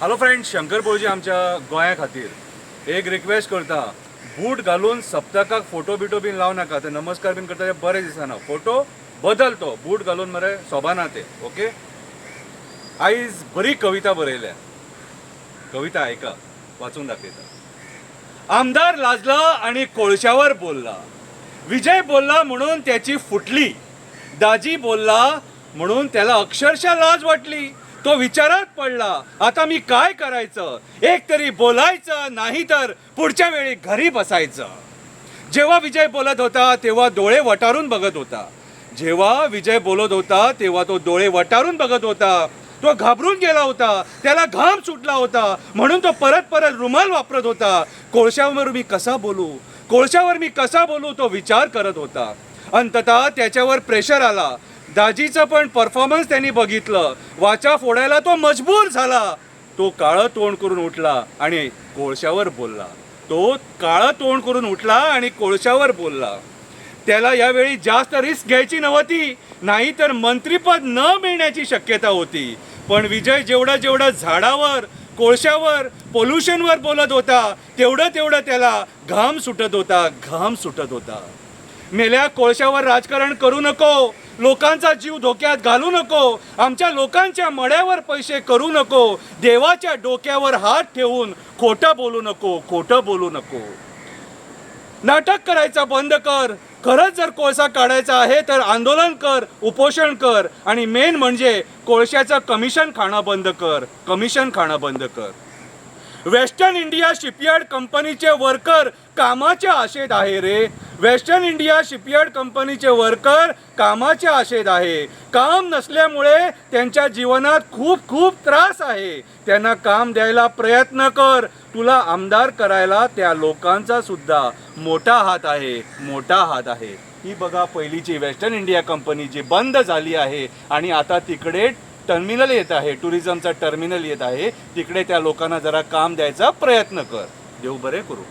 Hello friend Shankar बोळजी आमच्या गोंया खातीर. एक रिक्वेस्ट करता. बूट घालून सप्तकाक फोटो बिटो बीन लावनाका ते नमस्कार बीन करता ते बरें दिसना. फोटो बदल तो बूट घालून मरे सोबाना ते. ओके आयज बरी कविता बरयल्या. कविता ऐका. वाचून दाखयता. आमदार लाजला आणि कोळशावर बोलला. विजय बोलला म्हणून त्याची फुटली. दाजी बोलला म्हणून त्याला अक्षरशः लाज वाटली. तो विचारात पडला आता मी काय करायचं? एक तरी बोलायचं नाही तर पुढच्या वेळी घरी बसायचं. जेव्हा विजय बोलत होता तेव्हा डोळे वटारून बघत होता. जेव्हा विजय बोलत होता तेव्हा तो डोळे वटारून बघत होता. तो घाबरून गेला होता त्याला घाम सुटला होता. म्हणून तो परत परत रुमाल वापरत होता. कोळशावर मी कसा बोलू? कोळशावर मी कसा बोलू? तो विचार करत होता. अंततः त्याच्यावर प्रेशर आला. दाजीचं पण परफॉर्मन्स त्यांनी बघितलं. वाचा फोडायला तो मजबूर झाला. तो काळं तोंड करून उठला आणि कोळशावर बोलला. तो काळं तोंड करून उठला आणि कोळशावर बोलला. त्याला यावेळी जास्त रिस्क घ्यायची नव्हती नाही तर मंत्रीपद न मिळण्याची शक्यता होती. पण विजय जेवढा जेवढा झाडावर कोळशावर पोल्युशनवर बोलत होता तेवढं तेवढं त्याला घाम सुटत होता घाम सुटत होता. मेल्या कोळशावर राजकारण करू नको लोकांचा जीव धोक्यात घालू नको. आमच्या लोकांच्या मड्यावर पैसे करू नको. देवाच्या डोक्यावर हात ठेवून खोटं बोलू नको खोटं बोलू नको. नाटक करायचं बंद कर. खरंच जर कोळसा काढायचा आहे तर आंदोलन कर उपोषण कर. आणि मेन म्हणजे कोळशाचं कमिशन खाणं बंद कर कमिशन खाणं बंद कर. वेस्टर्न इंडिया शिपयार्ड कंपनीचे वर्कर कामाच्या आशेत आहे रे. वेस्टर्न इंडिया शिपयार्ड कंपनीचे वर्कर कामाच्या आशेत आहे. काम नसल्यामुळे त्यांच्या जीवनात खूप खूप त्रास आहे. त्यांना काम द्यायला प्रयत्न कर. तुला आमदार करायला त्या लोकांचा सुद्धा मोठा हात आहे मोठा हात आहे. ही बघा पहिलीची वेस्टर्न इंडिया कंपनी जी बंद झाली आहे आणि आता तिकडे टर्मिनल येत आहे टुरिझमचा टर्मिनल येत आहे. तिकडे त्या लोकांना जरा काम द्यायचा प्रयत्न कर. देव बरे करू.